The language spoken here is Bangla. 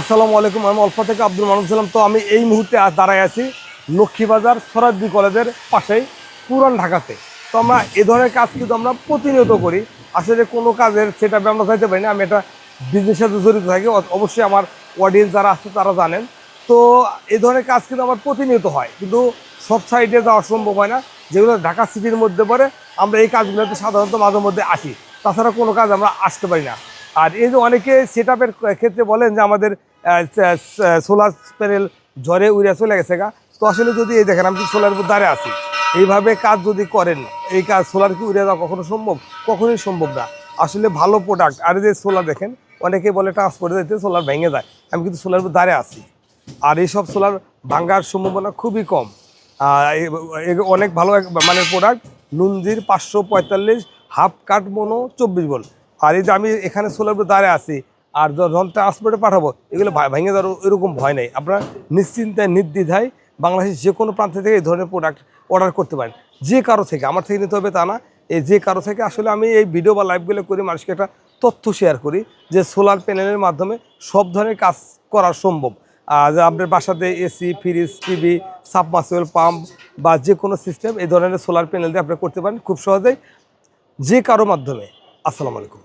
আসসালামু আলাইকুম, আমি অল্প থেকে আব্দুল মানুষ ছিলাম। তো আমি এই মুহূর্তে দাঁড়ায় আছি লক্ষ্মীবাজার সরাদ্দি কলেজের পাশেই পুরান ঢাকাতে। তো আমরা এ ধরনের কাজ কিন্তু আমরা প্রতিনিয়ত করি। আসলে কোনো কাজের সেটা আমরা চাইতে পারি না, আমি এটা বিজনেসের সাথে জড়িত থাকি অবশ্যই আমার অডিয়েন্স যারা আছে তারা জানেন। তো এ ধরনের কাজ কিন্তু আমার প্রতিনিয়ত হয়, কিন্তু সব সাইডে যাওয়া সম্ভব হয় না। যেগুলো ঢাকা সিটির মধ্যে পড়ে, আমরা এই কাজগুলোতে সাধারণত মাঝে মধ্যে আসি। তাছাড়া কোনো কাজ আমরা আসতে পারি না। আর এই যে অনেকে সেট ক্ষেত্রে বলেন যে আমাদের সোলার প্যানেল ঝড়ে উড়ে চলে গেছে গা। তো আসলে যদি এই দেখেন, আমি সোলার উপর দাঁড়িয়ে আছি। এইভাবে কাজ যদি করেন, এই কাজ সোলার কি উড়ে যাওয়া কখনো সম্ভব? কখনোই সম্ভব না। আসলে ভালো প্রোডাক্ট আর যে সোলার দেখেন, অনেকে বলে ট্রান্সপোর্টে যেতে সোলার ভেঙে যায়। আমি কিন্তু সোলার উপর দাঁড়িয়ে আছি। আর এইসব সোলার ভাঙ্গার সম্ভাবনা খুবই কম। অনেক ভালো মানের প্রোডাক্ট লুঞ্জির পাঁচশো পঁয়তাল্লিশ হাফ কাট মনো চব্বিশ বল আর এই যে আমি এখানে সোলার উপরে দাঁড়িয়ে আছি, আর যখন ট্রান্সপোর্টে পাঠাবো, এগুলো ভেঙে যাওয়ার এরকম ভয় নেই। আপনারা নিশ্চিন্তায় নির্দ্বিধায় বাংলাদেশের যে কোনো প্রান্ত থেকে এই ধরনের প্রোডাক্ট অর্ডার করতে পারেন। যে কারও থেকে, আমার থেকে নিতে হবে তা না। এই যে কারও থেকে, আসলে আমি এই ভিডিও বা লাইভগুলো করে, মানুষকে একটা তথ্য শেয়ার করি যে সোলার প্যানেলের মাধ্যমে সব ধরনের কাজ করা সম্ভব। আর আপনার বাসাতে AC fridge TV submersible pump বা যে কোনো সিস্টেম এই ধরনের সোলার প্যানেল দিয়ে আপনি করতে পারেন। খুব সহজেই যে কারও মাধ্যমে। আসসালামু আলাইকুম।